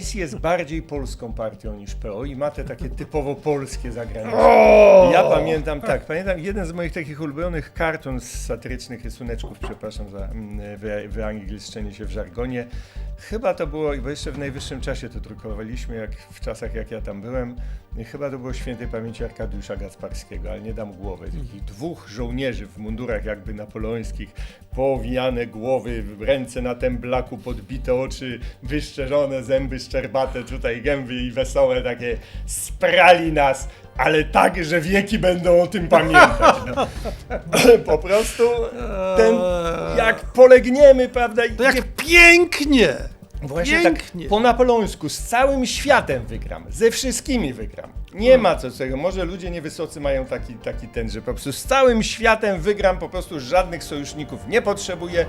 PiS jest bardziej polską partią niż PO i ma te takie typowo polskie zagranicze. O! Ja pamiętam, tak, pamiętam jeden z moich takich ulubionych kartun z satyrycznych rysuneczków, przepraszam za mm, wy, wyangielszczenie się w żargonie. Chyba to było, bo jeszcze w najwyższym czasie to drukowaliśmy, jak w czasach jak ja tam byłem. Chyba to było świętej pamięci Arkadiusza Gasparskiego, ale nie dam głowy. Takich dwóch żołnierzy w mundurach jakby napoleońskich, poowijane głowy, ręce na temblaku, podbite oczy, wyszczerzone zęby szczerbate, tutaj gęby i wesołe takie sprali nas, ale tak, że wieki będą o tym pamiętać. No. po prostu ten, jak polegniemy, prawda? To jak pięknie! Właśnie Pięknie. tak po napoleońsku, z całym światem wygram, ze wszystkimi wygram. Nie ma co tego, może ludzie niewysocy mają taki, taki ten, że po prostu z całym światem wygram, po prostu żadnych sojuszników nie potrzebuję.